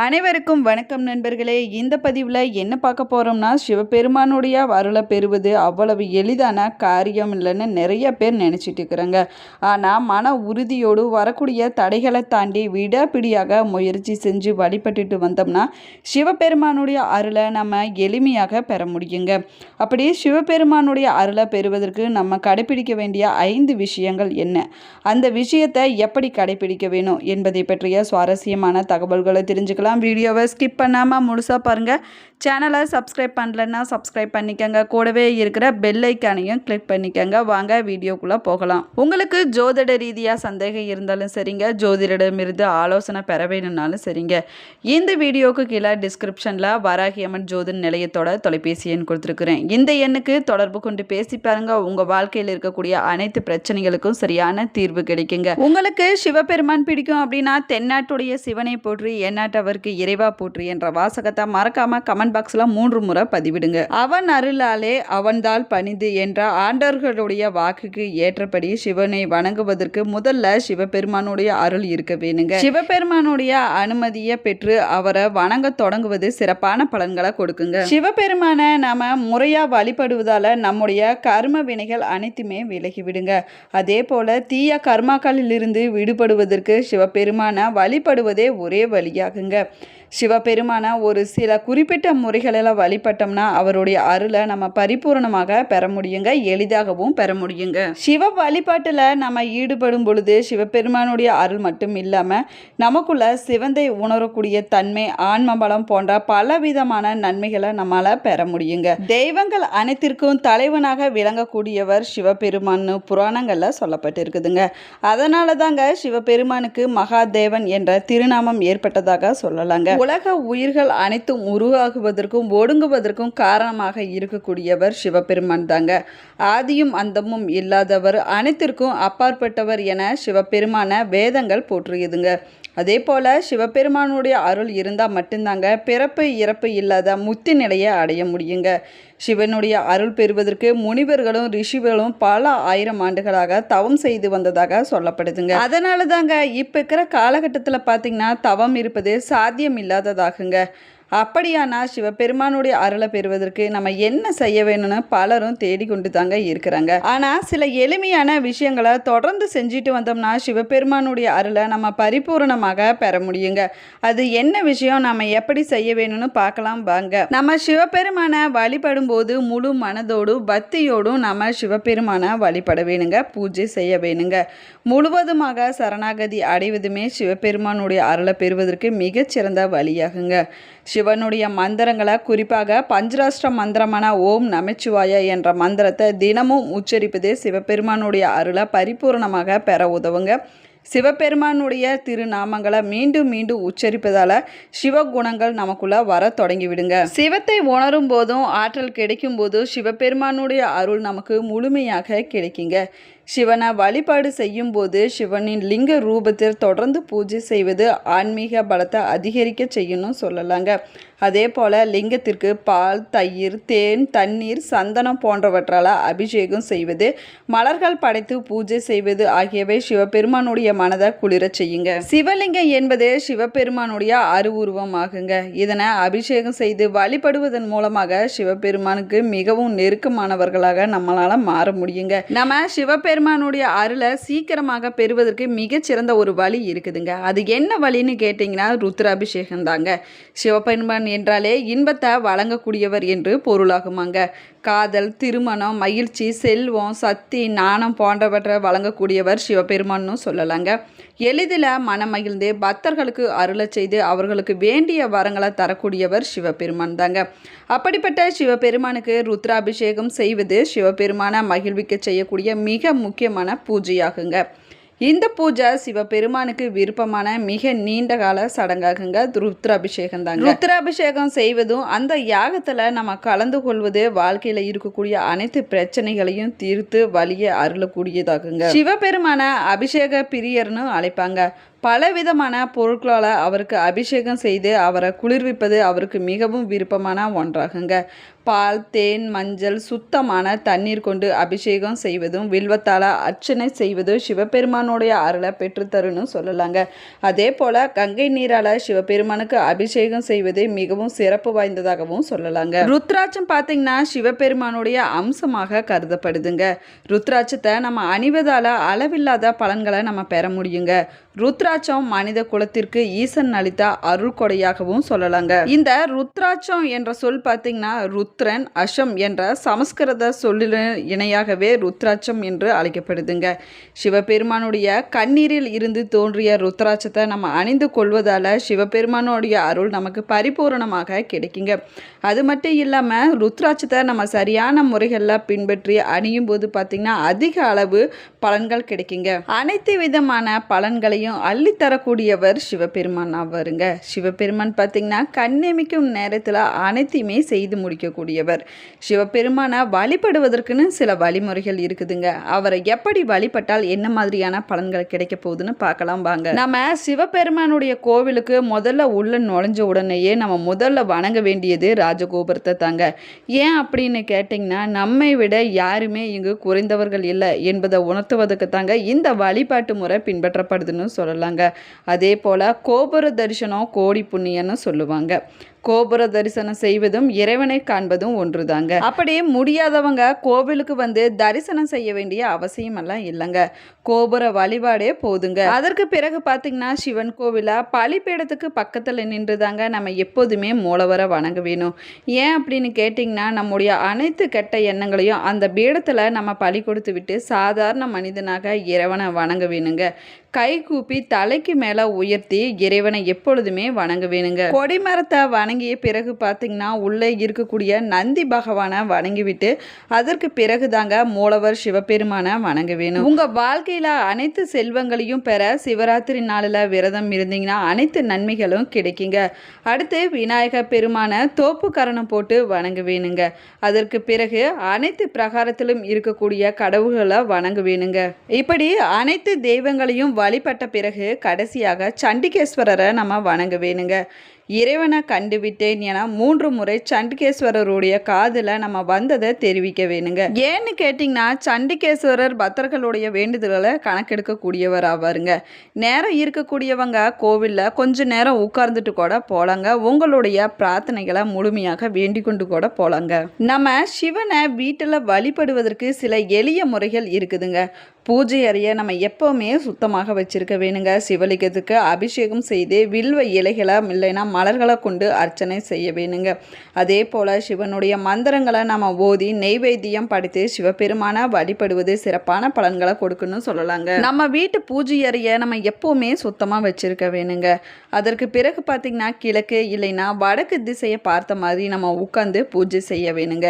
அனைவருக்கும் வணக்கம் நண்பர்களே. இந்த பதிவில் என்ன பார்க்க போகிறோம்னா சிவபெருமானுடைய அருளை பெறுவது அவ்வளவு எளிதான காரியம் இல்லைன்னு நிறைய பேர் நினச்சிட்டு இருக்கிறாங்க. ஆனால் மன உறுதியோடு வரக்கூடிய தடைகளை தாண்டி விடாப்பிடியாக முயற்சி செஞ்சு வழிபட்டுட்டு வந்தோம்னா சிவபெருமானுடைய அருளை நம்ம எளிமையாக பெற முடியுங்க. அப்படி சிவபெருமானுடைய அருளை பெறுவதற்கு நம்ம கடைபிடிக்க வேண்டிய ஐந்து விஷயங்கள் என்ன? அந்த விஷயத்தை எப்படி கடைபிடிக்க வேணும் என்பதை பற்றிய சுவாரஸ்யமான தகவல்களை தெரிஞ்சுக்கலாம். வீடியோவை ஸ்கிப் பண்ணாமல் முழுசாக பாருங்கள் சேனலை சப்ஸ்கிரைப் பண்ணலன்னா சப்ஸ்கிரைப் பண்ணிக்கோங்க. கூடவே இருக்கிற பெல் ஐக்கானையும் கிளிக் பண்ணிக்கோங்க. வாங்க வீடியோக்குள்ளே போகலாம். உங்களுக்கு ஜோதிட ரீதியாக சந்தேகம் இருந்தாலும் சரிங்க. ஜோதிடமிருந்து ஆலோசனை பெற வேணும்னாலும் சரிங்க. இந்த வீடியோவுக்கு கீழே டிஸ்கிரிப்ஷனில் வராகி அம்மன் ஜோதிட நிலையத்தோட தொலைபேசி எண் கொடுத்துருக்குறேன். இந்த எண்ணுக்கு தொடர்பு கொண்டு பேசி பாருங்க. உங்கள் வாழ்க்கையில் இருக்கக்கூடிய அனைத்து பிரச்சனைகளுக்கும் சரியான தீர்வு கிடைக்குங்க. உங்களுக்கு சிவபெருமான் பிடிக்கும் அப்படின்னா தென்னாட்டுடைய சிவனை போற்றி எந்நாட்டவருக்கு இறைவா போற்றி என்ற வாசகத்தை மறக்காமல் கமெண்ட் பாக்ஸ்ல மூன்று முறை பதிவிடுங்க. அவன் அருளாலே அவன்தால் பணிந்து என்ற ஆண்டவர்களுடைய வாக்குக்கு ஏற்றபடி சிவனை வணங்குவதற்கு முதல்ல சிவபெருமானுடைய அருள் இருக்க வேணுங்க. சிவபெருமானுடைய அனுமதியை பெற்று அவரை வணங்க தொடங்குவது சிறப்பான பலன்களை கொடுக்குங்க. சிவபெருமானை நாம முறையா வழிபடுவதால நம்முடைய கர்ம வினைகள் அனைத்துமே விலகி விடுங்க அதே போல தீய கர்மாக்களிலிருந்து விடுபடுவதற்கு சிவபெருமானை வழிபடுவதே ஒரே வழியாகுங்க. சிவபெருமான ஒரு சில குறிப்பிட்ட முறைகளில் வழிபட்டோம்னா அவருடைய அருளை நம்ம பரிபூரணமாக பெற முடியுங்க எளிதாகவும் பெற முடியுங்க. சிவ வழிபாட்டில் நம்ம ஈடுபடும் பொழுது சிவபெருமானுடைய அருள் மட்டும் இல்லாமல் நமக்குள்ள சிவந்தை உணரக்கூடிய தன்மை ஆன்ம பலம் போன்ற பலவிதமான நன்மைகளை நம்மளால் பெற முடியுங்க. தெய்வங்கள் அனைத்திற்கும் தலைவனாக விளங்கக்கூடியவர் சிவபெருமான்னு புராணங்களில் சொல்லப்பட்டிருக்குதுங்க. அதனால தாங்க சிவபெருமானுக்கு மகாதேவன் என்ற திருநாமம் ஏற்பட்டதாக சொல்லலாங்க. உலக உயிர்கள் அனைத்தும் உருவாகுவதற்கும் ஒடுங்குவதற்கும் காரணமாக இருக்கக்கூடியவர் சிவபெருமான் தாங்க. ஆதியும் அந்தமும் இல்லாதவர் அனைத்திற்கும் அப்பாற்பட்டவர் என சிவபெருமான வேதங்கள் போற்றுகிறதுங்க அதே போல் சிவபெருமானுடைய அருள் இருந்தால் மட்டும்தாங்க பிறப்பு இறப்பு இல்லாத முத்தி நிலையை அடைய முடியுங்க. சிவனுடைய அருள் பெறுவதற்கு முனிவர்களும் ரிஷிகளும் பல ஆயிரம் ஆண்டுகளாக தவம் செய்து வந்ததாக சொல்லப்படுதுங்க. அதனால தாங்க இப்போ இருக்கிற காலகட்டத்தில் பார்த்தீங்கன்னா தவம் இருப்பது சாத்தியம் இல்லாததாகுங்க. அப்படியானா சிவபெருமானுடைய அருளை பெறுவதற்கு நம்ம என்ன செய்ய வேணும்னு பலரும் தேடிக்கொண்டு தாங்க இருக்கிறாங்க. ஆனால் சில எளிமையான விஷயங்களை தொடர்ந்து செஞ்சுட்டு வந்தோம்னா சிவபெருமானுடைய அருளை நம்ம பரிபூரணமாக பெற முடியுங்க. அது என்ன விஷயம் நம்ம எப்படி செய்ய வேணும்னு பார்க்கலாம் வாங்க. நம்ம சிவபெருமானை வழிபடும் போது முழு மனதோடும் பக்தியோடும் நம்ம சிவபெருமானை வழிபட வேணுங்க பூஜை செய்ய வேணுங்க. முழுவதுமாக சரணாகதி அடைவதுமே சிவபெருமானுடைய அருளை பெறுவதற்கு மிகச்சிறந்த வழியாகுங்க. சிவனுடைய மந்திரங்களை குறிப்பாக பஞ்சராஷ்டிர மந்திரமான ஓம் நமச்சிவாய என்ற மந்திரத்தை தினமும் உச்சரிப்பது சிவபெருமானுடைய அருளை பரிபூர்ணமாக பெற உதவுங்க. சிவபெருமானுடைய திருநாமங்களை மீண்டும் மீண்டும் உச்சரிப்பதால் சிவகுணங்கள் நமக்குள்ளே வர தொடங்கிவிடுங்க. சிவத்தை உணரும் போதும் ஆற்றல் கிடைக்கும் போதும் சிவபெருமானுடைய அருள் நமக்கு முழுமையாக கிடைக்குங்க. சிவனை வழிபாடு செய்யும் போது சிவனின் லிங்க ரூபத்தில் தொடர்ந்து பூஜை செய்வது ஆன்மீக பலத்தை அதிகரிக்க செய்யணும் சொல்லலாங்க. அதே போல் லிங்கத்திற்கு பால் தயிர் தேன் தண்ணீர் சந்தனம் போன்றவற்றால் அபிஷேகம் செய்வது மலர்கள் படைத்து பூஜை செய்வது ஆகியவை சிவபெருமானுடைய மனதை குளிரச் செய்யுங்க. சிவலிங்கம் என்பது சிவபெருமானுடைய அருவுருவம் ஆகுங்க இதனை அபிஷேகம் செய்து வழிபடுவதன் மூலமாக சிவபெருமானுக்கு மிகவும் நெருக்கமானவர்களாக நம்மளால மாற முடியுங்க. நம்ம சிவபெருமானுடைய அருளை சீக்கிரமாக பெறுவதற்கு மிகச்சிறந்த ஒரு வழி இருக்குதுங்க. அது என்ன வழின்னு கேட்டிங்கன்னா ருத்ராபிஷேகம் தாங்க சிவபெருமான் என்றாலே இன்பத்தை வழங்கக்கூடியவர் என்று பொருளாகுமாங்க. காதல் திருமணம் மகிழ்ச்சி செல்வம் சக்தி நாணம் போன்றவற்றை வழங்கக்கூடியவர் சிவபெருமான்னு சொல்லலாங்க. எளிதில் மனம் மகிழ்ந்து பக்தர்களுக்கு அருளை செய்து அவர்களுக்கு வேண்டிய வரங்களை தரக்கூடியவர் சிவபெருமான் தாங்க. அப்படிப்பட்ட சிவபெருமானுக்கு ருத்ராபிஷேகம் செய்வது சிவபெருமான மகிழ்விக்க செய்யக்கூடிய மிக முக்கியமான பூஜையாகுங்க. இந்த பூஜை சிவபெருமானுக்கு விருப்பமான மிக நீண்ட கால சடங்காகுங்க. ருத்ராபிஷேகம் தாங்க. ருத்ராபிஷேகம் செய்வதும் அந்த யாகத்தில் நம்ம கலந்து கொள்வது வாழ்க்கையில் இருக்கக்கூடிய அனைத்து பிரச்சனைகளையும் தீர்த்து வழியை அருளக்கூடியதாகுங்க. சிவபெருமான அபிஷேக பிரியர்னு அழைப்பாங்க. பலவிதமான பொருட்களால் அவருக்கு அபிஷேகம் செய்து அவரை குளிர்விப்பது அவருக்கு மிகவும் விருப்பமான ஒன்றாகுங்க. பால் தேன் மஞ்சள் சுத்தமான தண்ணீர் கொண்டு அபிஷேகம் செய்வதும் வில்வத்தால் அர்ச்சனை செய்வதும் சிவபெருமானுடைய அருளை பெற்றுத்தருன்னு சொல்லலாங்க. அதே போல் கங்கை நீரால் சிவபெருமானுக்கு அபிஷேகம் செய்வது மிகவும் சிறப்பு வாய்ந்ததாகவும் சொல்லலாங்க. ருத்ராட்சம் பார்த்திங்கன்னா சிவபெருமானுடைய அம்சமாக கருதப்படுதுங்க. ருத்ராட்சத்தை நம்ம அணிவதால் அளவில்லாத பலன்களை நம்ம பெற முடியுங்க. ருத்ராட்சம் மனித குலத்திற்கு ஈசன் அளித்த அருள் கொடையாகவும் சொல்லலாங்க. இந்த ருத்ராட்சம் என்ற சொல் பார்த்தீங்கன்னா ருத்ரன் அஷம் என்ற சமஸ்கிருத சொல்லில் இணையாகவே ருத்ராட்சம் என்று அழைக்கப்படுதுங்க. சிவபெருமானுடைய கண்ணீரில் இருந்து தோன்றிய ருத்ராட்சத்தை நம்ம அணிந்து கொள்வதால் சிவபெருமானுடைய அருள் நமக்கு பரிபூரணமாக கிடைக்குங்க. அது மட்டும் இல்லாமல் ருத்ராட்சத்தை நம்ம சரியான முறைகளில் பின்பற்றி அணியும் போது பார்த்திங்கன்னா அதிக அளவு பலன்கள் கிடைக்குங்க. அனைத்து விதமான பலன்களையும் அள்ளித்தரக்கூடியவர் சிவபெருமான் ஆவாருங்க. சிவபெருமான் பார்த்திங்கன்னா கண்ணெமிக்கும் நேரத்தில் அனைத்தையுமே செய்து முடிக்கக்கூடியவர். சிவபெருமானை வழிபடுவதற்குன்னு சில வழிமுறைகள் இருக்குதுங்க. அவரை எப்படி வழிபட்டால் என்ன மாதிரியான பலன்கள் கிடைக்க போகுதுன்னு பார்க்கலாம் வாங்க. நம்ம சிவபெருமானுடைய கோவிலுக்கு முதல்ல உள்ள நுழைஞ்ச உடனேயே நம்ம முதல்ல வணங்க வேண்டியது ராஜகோபுரத்தை தாங்க. ஏன் அப்படின்னு கேட்டிங்கன்னா நம்மை விட யாருமே இங்கு குறைந்தவர்கள் இல்லை என்பதை உணர்த்துவதற்கு தாங்க இந்த வழிபாட்டு முறை பின்பற்றப்படுதுன்னு சொல்லலாங்க. அதே போல் கோபுர தரிசனம் கோடி புண்ணியன்னு சொல்லுவாங்க. கோபுர தரிசனம் செய்வதும் இறைவனை காண்பதும் ஒன்றுதாங்க. அப்படி முடியாதவங்க கோவிலுக்கு வந்து தரிசனம் செய்ய வேண்டிய அவசியம் எல்லாம் இல்லைங்க. கோபுர வழிபாடே போதுங்க. அதற்கு பிறகு பார்த்தீங்கன்னா சிவன் கோவிலா? பலிப்பீடத்துக்கு பக்கத்தில் நின்றுதாங்க நம்ம எப்போதுமே மூலவரை வணங்க வேணும். ஏன் அப்படின்னு கேட்டிங்கன்னா நம்முடைய அனைத்து கெட்ட எண்ணங்களையும் அந்த பீடத்தில் நம்ம பலி கொடுத்து விட்டு சாதாரண மனிதனாக இறைவனை வணங்க வேணுங்க. கை கூப்பி தலைக்கு மேலே உயர்த்தி இறைவனை எப்பொழுதுமே வணங்க வேணுங்க. கொடிமரத்தை வணங்கிய பிறகு பார்த்திங்கன்னா உள்ளே இருக்கக்கூடிய நந்தி பகவானை வணங்கிவிட்டு அதற்கு பிறகு தாங்க மூலவர் சிவபெருமானை வணங்க வேணும். உங்கள் வாழ்க்கையில் அனைத்து செல்வங்களையும் பெற சிவராத்திரி நாளில் விரதம் இருந்தீங்கன்னா அனைத்து நன்மைகளும் கிடைக்குங்க. அடுத்து விநாயகர் பெருமானை தோப்பு கரணம் போட்டு வணங்க வேணுங்க. அதற்கு பிறகு அனைத்து பிரகாரத்திலும் இருக்கக்கூடிய கடவுள்களை வணங்க வேணுங்க. இப்படி அனைத்து தெய்வங்களையும் வழிபட்ட பிறகு கடைசியாக சண்டிகேஸ்வரரை நம்ம வணங்க வேணுங்க. இறைவனை கண்டுவிட்டேன் என மூன்று முறை சண்டிகேஸ்வரருடைய காதில் நம்ம வந்ததை தெரிவிக்க வேணுங்க. ஏன்னு கேட்டிங்கன்னா சண்டிகேஸ்வரர் பக்தர்களுடைய வேண்டுதல்களை கணக்கெடுக்கக்கூடியவர் ஆவாருங்க. நேரம் இருக்கக்கூடியவங்க கோவிலில் கொஞ்ச நேரம் உட்கார்ந்துட்டு கூட போலாங்க. உங்களுடைய பிரார்த்தனைகளை முழுமையாக வேண்டிக் கொண்டு கூட போலாங்க. நம்ம சிவனை வீட்டில் வழிபடுவதற்கு சில எளிய முறைகள் இருக்குதுங்க. பூஜை அறையை நம்ம எப்போவுமே சுத்தமாக வச்சுருக்க வேணுங்க. சிவலிங்கத்துக்கு அபிஷேகம் செய்து வில்வ இலைகளை இல்லைன்னா மலர்களை கொண்டு அர்ச்சனை செய்ய வேணுங்க. அதே போல் சிவனுடைய மந்திரங்களை நம்ம ஓதி நெய்வேத்தியம் படைத்து சிவபெருமான வழிபடுவது சிறப்பான பலன்களை கொடுக்குன்னு சொல்லலாங்க. நம்ம வீட்டு பூஜை அறையை நம்ம எப்போவுமே சுத்தமாக வச்சுருக்க வேணுங்க. அதற்கு பிறகு பார்த்திங்கன்னா கிழக்கு இல்லைன்னா வடக்கு திசையை பார்த்த மாதிரி நம்ம உட்காந்து பூஜை செய்ய வேணுங்க.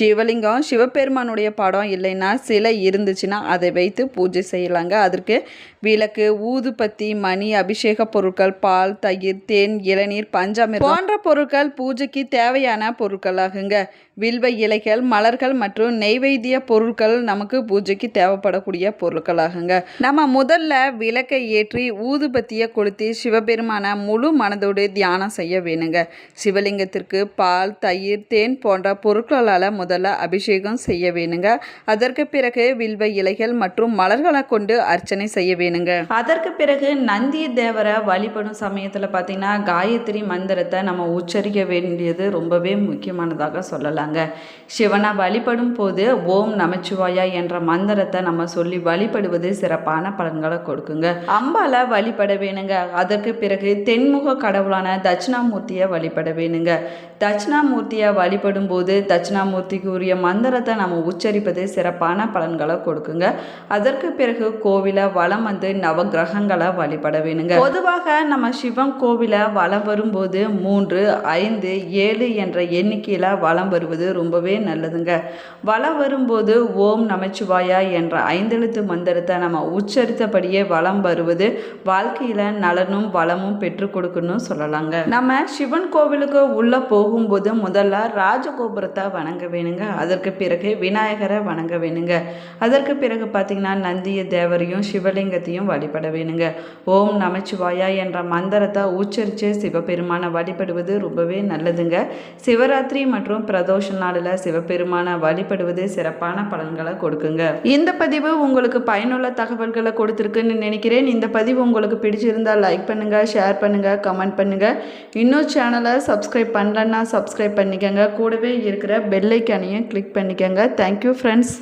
சிவலிங்கம் சிவபெருமானுடைய படம் இல்லைன்னா சிலை இருந்துச்சுன்னா அதை வைத்து பூஜை செய்யலாங்க. அதற்கு விளக்கு ஊதுபத்தி மணி அபிஷேக பொருட்கள் பால் தயிர் தேன் இளநீர் பஞ்சாமிர் போன்ற பொருட்கள் பூஜைக்கு தேவையான பொருட்களாகுங்க. வில்வ இலைகள் மலர்கள் மற்றும் நெய்வேத்திய பொருட்கள் நமக்கு பூஜைக்கு தேவைப்படக்கூடிய பொருட்களாகுங்க. நம்ம முதல்ல விளக்கை ஏற்றி ஊதுபத்தியை கொளுத்தி சிவபெருமான முழு மனதோடு தியானம் செய்ய வேணுங்க. சிவலிங்கத்திற்கு பால் தயிர் தேன் போன்ற பொருட்களால் முதல்ல அபிஷேகம் செய்ய வேணுங்க. அதற்கு பிறகு வில்வ இலைகள் மற்றும் மலர்களை கொண்டு அர்ச்சனை செய்ய வேணுங்க. அதற்கு பிறகு நந்தி தேவரை வழிபடும் சமயத்தில் பார்த்தீங்கன்னா காயத்ரி மந்திரத்தை நம்ம உச்சரிக்க வேண்டியது ரொம்பவே முக்கியமானதாக சொல்லலாங்க. சிவனை வழிபடும் போது ஓம் நமச்சிவாயா என்ற மந்திரத்தை நம்ம சொல்லி வழிபடுவது சிறப்பான பலன்களை கொடுக்குங்க. அம்பால வழிபட வேணுங்க. அதற்கு பிறகு தென்முக கடவுளான தட்சிணாமூர்த்தியை வழிபட வேணுங்க. தட்சிணாமூர்த்தியை வழிபடும் போது தட்சிணாமூர்த்திக்கு உரிய மந்திரத்தை நம்ம உச்சரிப்பது சிறப்பான பலன்களை கொடுக்குங்க. அதற்கு பிறகு கோவிலை வலம் வந்து நவ கிரகங்களை வழிபட வேணுங்க. பொதுவாக நம்ம சிவன் கோவிலை வலம் வரும்போது மூன்று ஐந்து ஏழு என்ற எண்ணிக்கையில் வலம் வருவது ரொம்பவே நல்லதுங்க. வலம் வரும்போது ஓம் நமச்சிவாயா என்ற ஐந்தெழுத்து மந்திரத்தை நம்ம உச்சரித்தபடியே வலம் வருவது வாழ்க்கையில் நலனும் வளமும் பெற்றுக் கொடுக்கணும்னு சொல்லலாங்க. நம்ம சிவன் கோவிலுக்கு உள்ளே போகும்போது முதல்ல ராஜகோபுரத்தை வணங்க வேணுங்க. அதற்கு பிறகு விநாயகரை வணங்க வேணுங்க. அதற்கு பிறகு பார்த்திங்கன்னா நந்திய தேவரையும் சிவலிங்கத்தையும் வழிபட வேணுங்க. ஓம் நமச்சிவாயா என்ற மந்திரத்தை உச்சரித்து சிவபெருமானை வழிபடுவது ரொம்பவே நல்லதுங்க. சிவராத்திரி மற்றும் பிரதோஷ நாளில் சிவபெருமானை வழிபடுவது சிறப்பான பலன்களை கொடுக்குங்க. இந்த பதிவு உங்களுக்கு பயனுள்ள தகவல்களை கொடுத்துருக்குன்னு நினைக்கிறேன். இந்த பதிவு உங்களுக்கு பிடிச்சிருந்தால் லைக் பண்ணுங்கள் ஷேர் பண்ணுங்கள் கமெண்ட் பண்ணுங்கள் இன்னும் சேனலை சப்ஸ்கிரைப் பண்ணலன்னா சப்ஸ்கிரைப் பண்ணிக்கோங்க. கூடவே இருக்கிற பெல்லைக்கானையும் கிளிக் பண்ணிக்கோங்க. Thank you friends